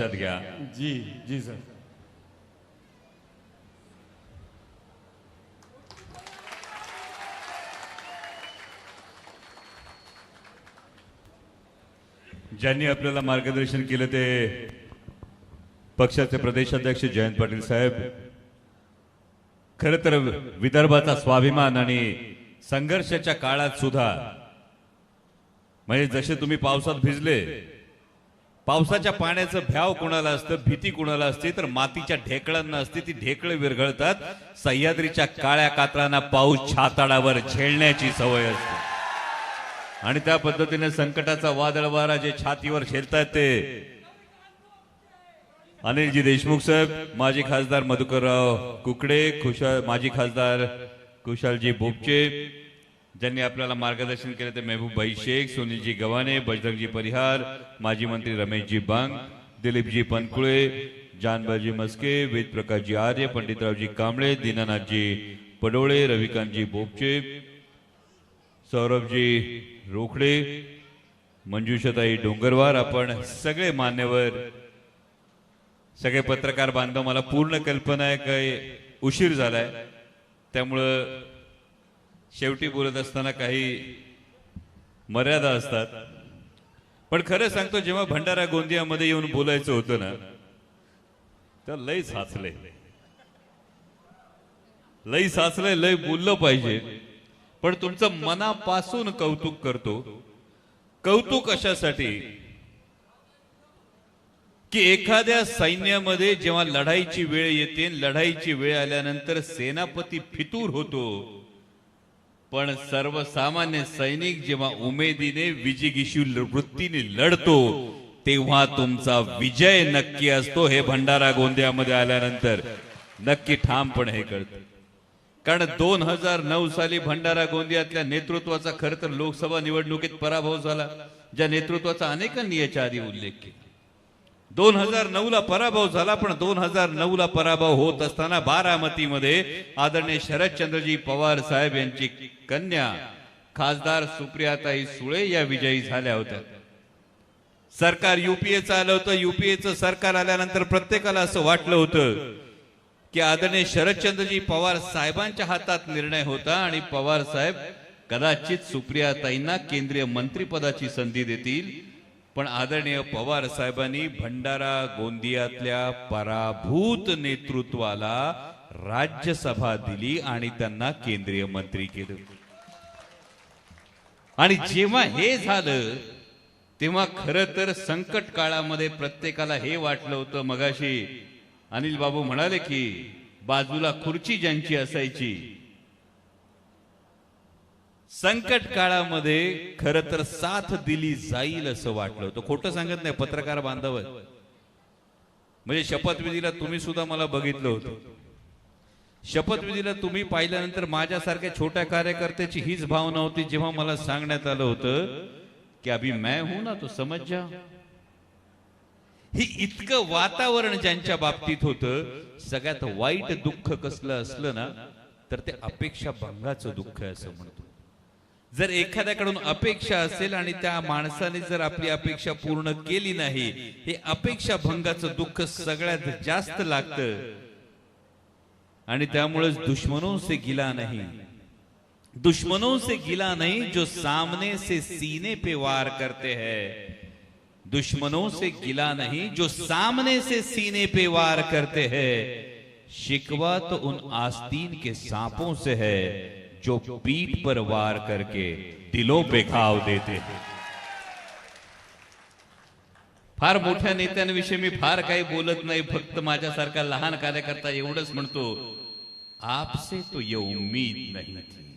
लक्षात घ्या. जी जी सर. ज्यांनी आपल्याला मार्गदर्शन केलं ते पक्षाचे प्रदेशाध्यक्ष जयंत पाटील साहेब. खर तर विदर्भाचा स्वाभिमान आणि संघर्षाच्या काळात सुद्धा म्हणजे जसे तुम्ही पावसात भिजले पावसाच्या पाण्याचं भ्याव कुणाला असतं भीती कुणाला असते तर मातीच्या ढेकळांना असते ती ढेकळं विरघळतात. सह्याद्रीच्या काळ्या कातळांना पाऊस छाताडावर झेलण्याची सवय असते. आणि त्या पद्धतीने संकटाचा वादळ वारा जे छातीवर झेलतात ते. अनिलजी देशमुख साहेब माजी खासदार मधुकरराव कुकडे खुशाल माजी खासदार कुशालजी बोपचे ज्यांनी आपल्याला मार्गदर्शन केले ते मेहबूबभाई शेख सुनीलजी गव्हाणे बजरंगजी परिहार माजी मंत्री रमेशजी बांग दिलीपजी पनकुळे जानबाजी मस्के वेद प्रकाशजी आर्य पंडितरावजी कांबळे दीनानाथजी पडोळे रविकांतजी बोपचे सौरभजी रोखडे मंजुषाताई डोंगरवार आपण सगळे मान्यवर सगळे पत्रकार बांधव मला पूर्ण कल्पना आहे काय उशीर झालाय. त्यामुळं शेवटी बोलत असताना काही मर्यादा असतात. पण खरं सांगतो जेव्हा भंडारा गोंदियामध्ये येऊन बोलायचं होतं ना तर लय साचलंय लय साचलंय लय बोललं पाहिजे. पण तुमचं मनापासून कौतुक करतो. कौतुक अशासाठी की एखाद्या सैन्यामध्ये जेव्हा लढाईची वेळ येते लढाईची वेळ आल्यानंतर सेनापती फितूर होतो. पण सर्वसामान्य सैनिक जेव्हा उमेदीने विजिगिशू वृत्तीने लढतो तेव्हा तुमचा विजय नक्की असतो हे भंडारा गोंदियामध्ये आल्यानंतर. नक्की ठामपणे हे कळतं. कारण दोन हजार नऊ साली भंडारा गोंदियातल्या नेतृत्वाचा खर तर लोकसभा निवडणुकीत पराभव झाला ज्या नेतृत्वाचा अनेकांनी याच्या आधी उल्लेख केला. दोन हजार नऊ ला पराभव झाला पण दोन हजार नऊ ला पराभव होत असताना बारामतीमध्ये आदरणीय शरदचंद्रजी पवार साहेब यांची कन्या खासदार सुप्रियाताई सुळे या विजयी झाल्या होत्या. सरकार युपीएचं आलं होतं. युपीएचं सरकार आल्यानंतर प्रत्येकाला असं वाटलं होतं की आदरणीय शरदचंद्रजी पवार साहेबांच्या हातात निर्णय होता आणि पवार साहेब कदाचित सुप्रियाताईंना केंद्रीय मंत्रिपदाची संधी देतील. पण आदरणीय पवार साहेबांनी भंडारा गोंदियातल्या पराभूत नेतृत्वाला राज्यसभा दिली आणि त्यांना केंद्रीय मंत्री केलं. आणि जेव्हा हे झालं तेव्हा खर तर संकट काळामध्ये प्रत्येकाला हे वाटलं होतं मगाशी. अनिल बाबू म्हणाले की बाजूला खुर्ची ज्यांची असायची संकट काळामध्ये खर तर साथ दिली जाईल असं वाटलं होतं. खोटं सांगत नाही पत्रकार बांधव म्हणजे शपथविधीला तुम्ही सुद्धा मला बघितलं होतं. शपथविधीला तुम्ही पाहिल्यानंतर माझ्यासारख्या छोट्या कार्यकर्त्याची हीच भावना होती जेव्हा मला सांगण्यात आलं होतं की अभि मैं हूं हो ना तो समज जा. ही इतकं वातावरण ज्यांच्या बाबतीत होतं सगळ्यात वाईट दुःख कसलं असलं ना तर ते अपेक्षा भंगाचं दुःख आहे असं म्हणतो. जर एखाद्याकडून अपेक्षा जर आपली अपेक्षा पूर्ण केली नाही, हे अपेक्षा भंगाचं दुःख सगळ्यात जास्त लागतं. दुश्मनों से गिला नहीं. दुश्मनों से गिला नहीं जो सामने से सीने पे वार करते हैं. दुश्मनों से गिला नहीं जो सामने से सीने पे वार करते हैं। शिकवा तो उन आस्तीन के सांपों से है। जो पीठ पर वार करके दिलों पे घाव देते हैं। फार मोठ्या नेत्यांविषयी मी फार काही बोलत नाही फक्त माझ्यासारखा लहान कार्यकर्ता एवढंच म्हणतो आपसे तो ये उम्मीद नाही थी।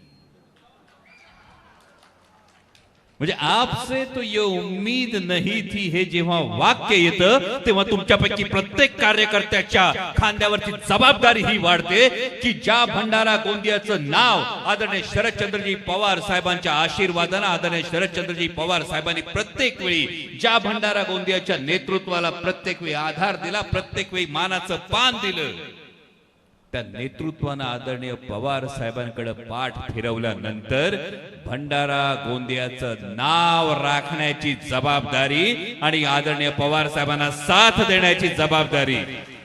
म्हणजे आपसे तो ये उम्मीद नाही थी हे जेव्हा वाक्य येतं तेव्हा तुमच्यापैकी प्रत्येक कार्यकर्त्याच्या खांद्यावरची जबाबदारी ही वाढते की ज्या भंडारा गोंदियाचं नाव आदरणीय शरदचंद्रजी पवार साहेबांच्या आशीर्वादानं आदरणीय शरदचंद्रजी पवार साहेबांनी प्रत्येक वेळी ज्या भंडारा गोंदियाच्या नेतृत्वाला प्रत्येक वेळी आधार दिला प्रत्येक वेळी मानाचं पान दिलं. त्या नेतृत्वानं आदरणीय पवार साहेबांकडे पाठ फिरवल्यानंतर भंडारा गोंदियाचं नाव राखण्याची जबाबदारी आणि आदरणीय पवार साहेबांना साथ देण्याची जबाबदारी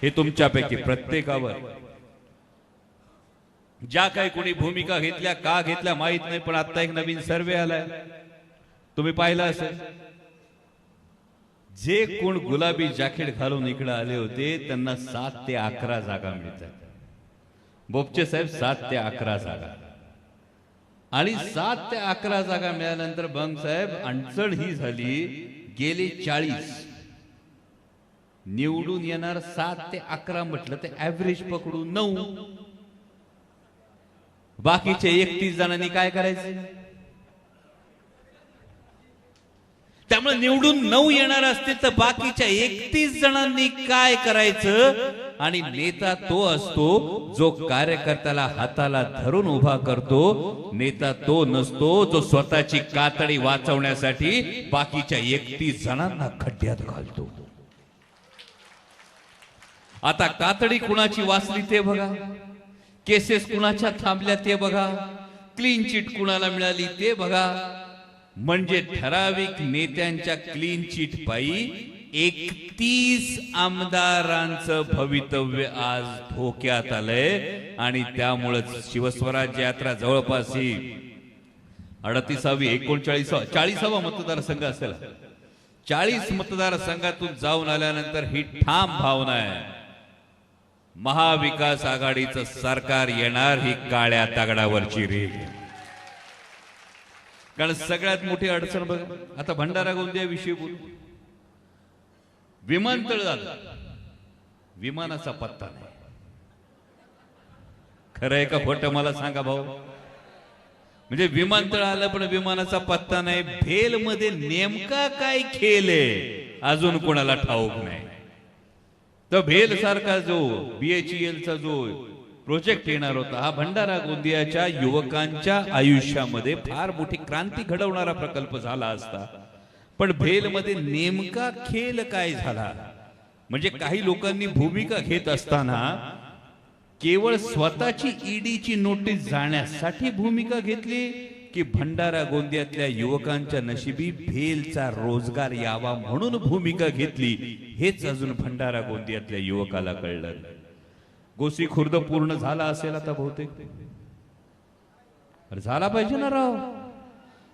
हे तुमच्यापैकी प्रत्येकावर. ज्या काही कोणी भूमिका घेतल्या का घेतल्या माहीत नाही पण आता एक नवीन सर्वे आलाय. तुम्ही पाहिला असेल. जे कोण गुलाबी जॅकेट घालून इकडे आले होते त्यांना सात ते अकरा जागा मिळतात. बोपचे साहेब सात ते अकरा जागा. आणि सात ते अकरा जागा मिळाल्यानंतर बंग साहेब अडचण ही झाली गेले चाळीस. निवडून येणार सात ते अकरा म्हटलं ते ऍव्हरेज पकडून नऊ. बाकीचे एकतीस जणांनी काय करायचं? त्यामुळे निवडून नऊ येणार असतील तर बाकीच्या एकतीस जणांनी काय करायचं? आणि नेता तो असतो जो कार्यकर्त्याला हाताला धरून उभा करतो. नेता तो नसतो जो स्वतःची कातडी वाचवण्यासाठी बाकीच्या एकतीस जणांना खड्ड्यात घालतो. आता कातडी कुणाची वाचली ते बघा. केसेस कुणाच्या थांबल्या ते बघा. क्लीन चिट कुणाला मिळाली ते बघा. म्हणजे ठराविक नेत्यांच्या क्लीन चिट पायी एकतीस आमदारांचं भवितव्य आज धोक्यात आलंय आणि त्यामुळंच शिवस्वराज्य यात्रा जवळपास ही अडतीसावी एकोणचाळीसावा चाळीसावा मतदारसंघ असेल. चाळीस मतदारसंघातून जाऊन आल्यानंतर ही ठाम भावना आहे. महाविकास आघाडीचं सरकार येणार ही काळ्या तगडावरची रेग कारण सगळ्यात मोठी अडचण बघ आता भंडारा गोंदिया विषयी बोल. विमानतळ झालं. विमानाचा पत्ता नाही. खरं आहे का खोटं मला सांगा भाऊ? म्हणजे विमानतळ आलं पण विमानाचा पत्ता नाही. भेल मध्ये नेमका काय खेळ आहे? अजून कोणाला ठाऊक नाही. तर भेल सारखा जो बीएचईएल चा जो प्रोजेक्ट येणार होता. हा भंडारा गोंदियाच्या युवकांच्या आयुष्यामध्ये फार मोठी क्रांती घडवणारा प्रकल्प झाला असता. पण भेलमध्ये नेमका खेल काय झाला? म्हणजे काही लोकांनी भूमिका घेत असताना केवळ स्वतःची ईडीची नोटीस जाण्यासाठी भूमिका घेतली की भंडारा गोंदियातल्या युवकांच्या नशिबी भेलचा रोजगार यावा म्हणून भूमिका घेतली हेच अजून भंडारा गोंदियातल्या युवकाला कळलं. गोसी खुर्द पूर्ण झाला असेल आता बहुतेक. अरे झाला पाहिजे ना राव.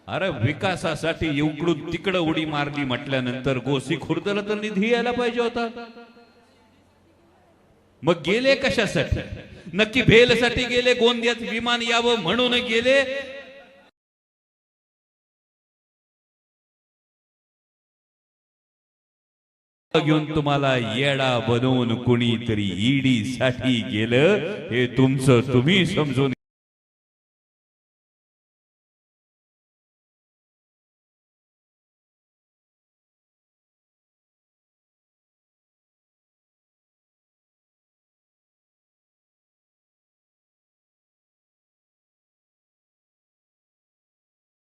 अरे विकासासाठी इकडून तिकडं उडी मारली म्हटल्यानंतर गोसी खुर्दला तर निधी यायला पाहिजे होता. मग गेले कशासाठी? नक्की भेलसाठी गेले गोंदियात विमान यावं म्हणून गेले? घेऊन तुम्हाला येडा बनवून कुणीतरी ईडी साठी गेलं हे तुमचं तुम्ही समजून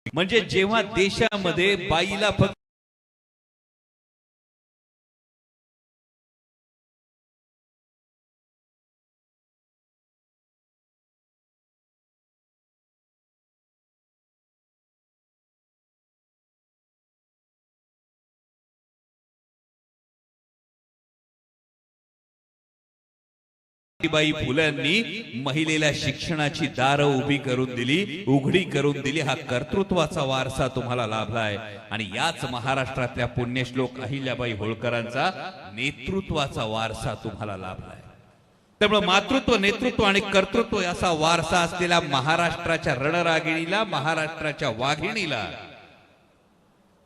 म्हणजे जेव्हा देशामध्ये बाईला फक्त सावित्रीबाई फुल्यांनी महिलेला शिक्षणाची दारं उभी करून दिली उघडी करून दिली. हा कर्तृत्वाचा वारसा तुम्हाला लाभलाय. आणि याच महाराष्ट्रातल्या पुण्यश्लोक अहिल्याबाई होळकरांचा नेतृत्वाचा वारसा तुम्हाला लाभलाय. त्यामुळे मातृत्व नेतृत्व आणि कर्तृत्व असा वारसा असलेल्या महाराष्ट्राच्या रणरागिणीला महाराष्ट्राच्या वाघिणीला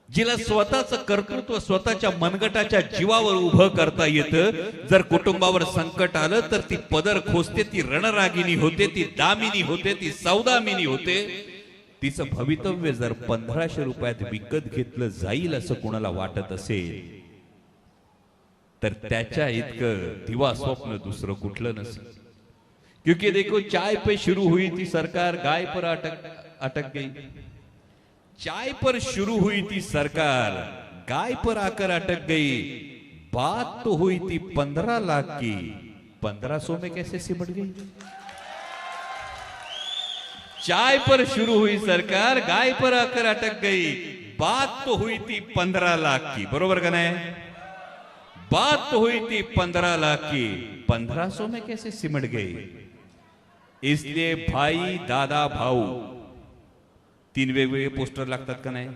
जिला स्वतःच कर्तृत्व स्वतःच्या मनगटाच्या जीवावर उभं करता येतं. जर कुटुंबावर संकट आलं तर ती पदर खोसते ती रणरागिनी होते ती दामिनी होते ती सौदामिनी होते. तिचं भवितव्य जर पंधराशे रुपयात विकत घेतलं जाईल असं कोणाला वाटत असेल तर त्याच्या इतकं दिवा स्वप्न दुसरं कुठलं नसेल. क्योंकि देखो चाय पे शुरू हुई थी सरकार गाय पर अटक अटक गई. चाय पर शुरू हुई थी सरकार। गाय पर आकर अटक गई। बात तो हुई थी पंद्रह लाख की। पंद्रह सौ में कैसे सिमट गई? चाय पर शुरू हुई सरकार, गाय पर आकर अटक गई। बात तो हुई थी पंद्रह लाख की। बरोबर का बात तो हुई थी पंद्रह लाख की। पंद्रह सौ में कैसे सिमट गई? इसलिए भाई, दादा, भाऊ तीन वेगवेगळे पोस्टर लागतात का नाही?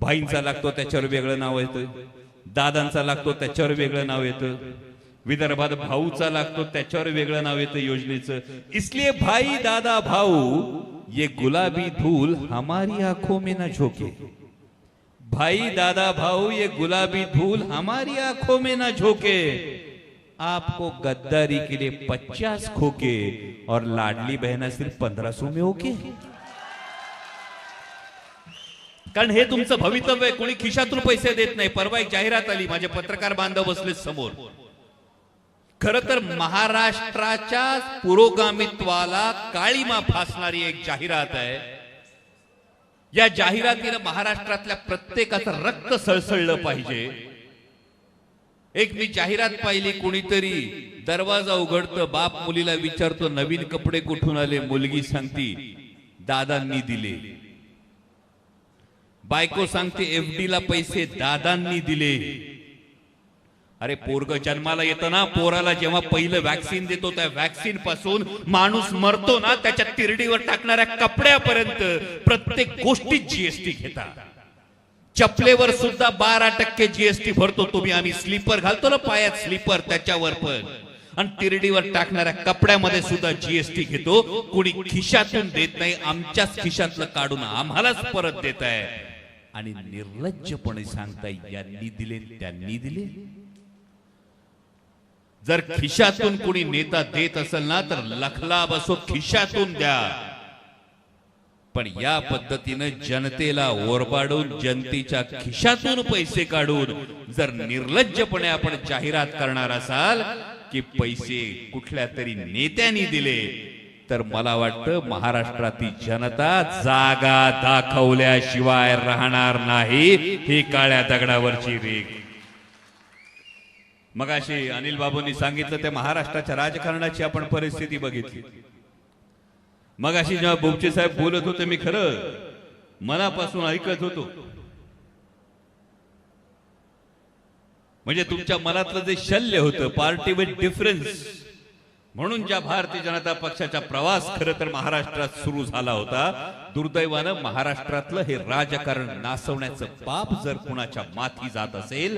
भाईंचा लागतो त्याच्यावर वेगळं नाव येतं. दादांचा लागतो त्याच्यावर वेगळं नाव येतं. विदर्भात भाऊचा लागतो त्याच्यावर वेगळं नाव येतं योजनेचं. इसलिए भाई दादा भाऊ ये गुलाबी धूल हमारी आंखों में ना झोके. भाई दादा भाऊ ये गुलाबी धूल हमारी आंखों में ना झोके. आपको गद्दारी के लिए पचास खोके और लाडली बहना सिर्फ पंद्रह सौ में ओके कारण हे तुमचं भवितव्य आहे. कोणी खिशातून पैसे देत नाही. परवा एक जाहिरात आली. माझे पत्रकार बांधव बसले समोर. खर तर महाराष्ट्राच्या पुरोगामित्वाला काळीमा फासणारी एक जाहिरात आहे. या जाहिरातीनं महाराष्ट्रातल्या प्रत्येकाचं रक्त सळसळलं पाहिजे. एक मी जाहिरात पाहिली कोणीतरी दरवाजा उघडतं बाप मुलीला विचारतो नवीन कपडे कुठून आले? मुलगी सांगती दादांनी दिले. बायको सांगते एफडी ला पैसे दादांनी दिले. अरे पोरग जन्माला येतं ना पोराला जेव्हा पहिलं वॅक्सिन देतो त्या वॅक्सिनपासून माणूस मरतो ना त्याच्या तिरडीवर टाकणाऱ्या कपड्यापर्यंत प्रत्येक गोष्टीत जीएसटी घेता चपलेवर सुद्धा बारा टक्के जीएसटी भरतो तुम्ही आम्ही स्लीपर घालतो ना पायात स्लीपर त्याच्यावर पण. आणि तिरडीवर टाकणाऱ्या कपड्यामध्ये सुद्धा जीएसटी घेतो. कोणी खिशातून देत नाही आमच्याच खिशातलं काढून आम्हालाच परत देत आहे आणि निर्लज्जपणे सांगताय यांनी दिले त्यांनी दिले. जर खिशातून कुणी नेता देत असेल ना तर लखला बसो खिशातून द्या. पण या पद्धतीनं जनतेला ओरबाडून जनतेच्या खिशातून पैसे काढून जर निर्लज्जपणे आपण जाहिरात करणार असाल की पैसे कुठल्या तरी नेत्यांनी दिले तर मला वाटतं महाराष्ट्रातील जनता जागा दाखवल्याशिवाय राहणार नाही ही काळ्या दगडावरची रेग मग अशी अनिल बाबूंनी सांगितलं त्या महाराष्ट्राच्या राजकारणाची आपण परिस्थिती बघितली. मग अशी जेव्हा बोबचे साहेब बोलत होते मी खरं मनापासून ऐकत होतो. म्हणजे तुमच्या मनातलं जे शल्य होतं पार्टी विथ डिफरन्स म्हणून ज्या भारतीय जनता पक्षाचा प्रवास खरं तर महाराष्ट्रात सुरू झाला होता दुर्दैवानं महाराष्ट्रातलं हे राजकारण नासवण्याचं पाप जर कुणाच्या माथी जात असेल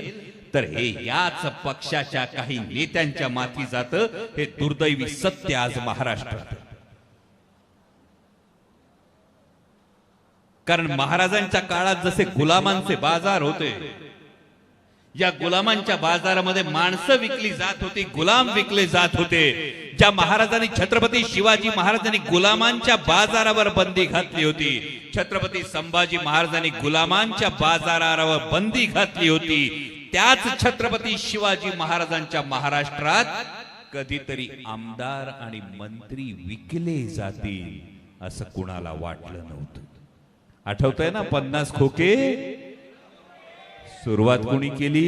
तर हे याच पक्षाच्या काही नेत्यांच्या माथी जात हे दुर्दैवी सत्य आज महाराष्ट्रात. कारण महाराजांच्या काळात जसे गुलामांचे बाजार होते या गुलामांच्या बाजारामध्ये माणसं विकली जात होती गुलाम विकले जात होते. ज्या महाराजांनी छत्रपती शिवाजी महाराजांनी गुलामांच्या बाजारावर बंदी घातली होती छत्रपती संभाजी महाराजांनी गुलामांच्या बाजारावर बंदी घातली होती त्याच छत्रपती शिवाजी महाराजांच्या महाराष्ट्रात कधीतरी आमदार आणि मंत्री विकले जातील असं कुणाला वाटलं नव्हतं. आठवतंय ना पन्नास खोके? सुरुवात कोणी केली?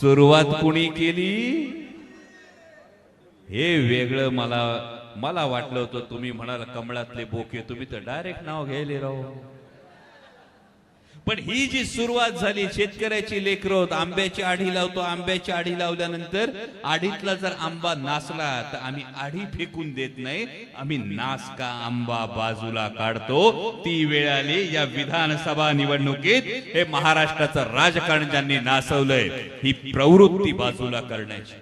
सुरुवात कोणी केली? हे वेगळं मला मला वाटलं होतं तुम्ही म्हणाल कमळातले बोके तुम्ही तर डायरेक्ट नाव घ्यायले राहू पण ही जी सुरुवात झाली शेतकऱ्याची लेकर आंब्याची आढी लावतो आंब्याची आढी लावल्यानंतर आढीतला जर आंबा नासला तर आम्ही आढी फेकून देत नाही. आम्ही नासका आंबा बाजूला काढतो. ती वेळ आली या विधानसभा निवडणुकीत. हे महाराष्ट्राचं राजकारण ज्यांनी नासवलंय ही प्रवृत्ती बाजूला करण्याची.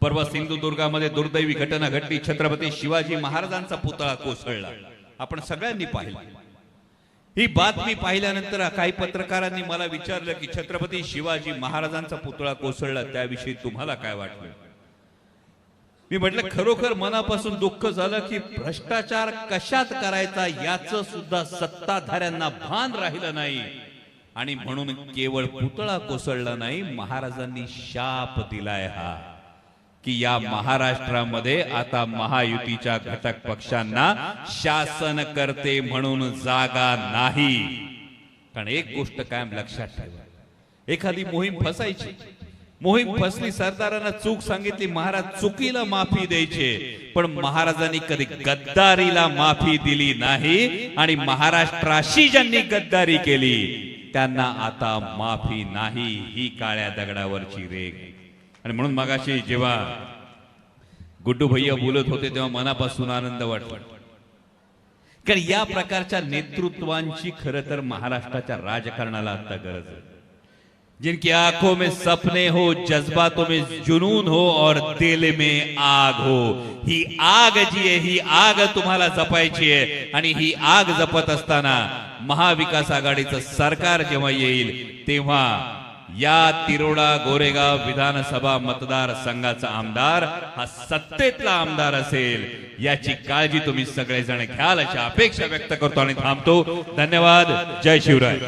परवा सिंधुदुर्गामध्ये दुर्दैवी घटना घडली. छत्रपती शिवाजी महाराजांचा पुतळा कोसळला. आपण सगळ्यांनी पाहिलं. ही बातमी पाहिल्यानंतर काही पत्रकारांनी मला विचारलं की छत्रपती शिवाजी महाराजांचा पुतळा कोसळला त्याविषयी तुम्हाला काय वाटलं? मी म्हटलं खरोखर मनापासून दुःख झालं की भ्रष्टाचार कशात करायचा याच सुद्धा सत्ताधाऱ्यांना भान राहिलं नाही. आणि म्हणून केवळ पुतळा कोसळला नाही महाराजांनी शाप दिलाय हा. की या महाराष्ट्रामध्ये आता महायुतीच्या घटक पक्षांना शासन करते म्हणून जागा नाही. कारण एक गोष्ट कायम लक्षात ठेवा. एखादी मोहीम फसायची. मोहीम फसली सरदारांना चूक सांगितली महाराज चुकीला माफी द्यायचे. पण महाराजांनी कधी गद्दारीला माफी दिली नाही आणि महाराष्ट्राशी ज्यांनी गद्दारी केली त्यांना आता माफी नाही ही काळ्या दगडावरची रेग आणि म्हणून मागाशी जेव्हा गुड्डू भैया बोलत होते तेव्हा मनापासून आनंद वाटतो कारण या प्रकारच्या नेतृत्वांची खरं तर महाराष्ट्राच्या राजकारणाला आता गरज आहे. जिनकी आंखों में सपने हो जज्बातों में जुनून हो और दिल में आग हो ही आग जी आहे ही आग तुम्हाला जपायची आहे. आणि ही आग जपत असताना महाविकास आघाडीचं सरकार जेव्हा येईल तेव्हा या तिरोडा गोरेगाव विधानसभा मतदार संघाचा आमदार हा सत्तेतला आमदार असेल. याची काळजी तुम्ही सगळेजण घ्याल अशी अपेक्षा व्यक्त करतो आणि थांबतो. धन्यवाद. जय शिवराय.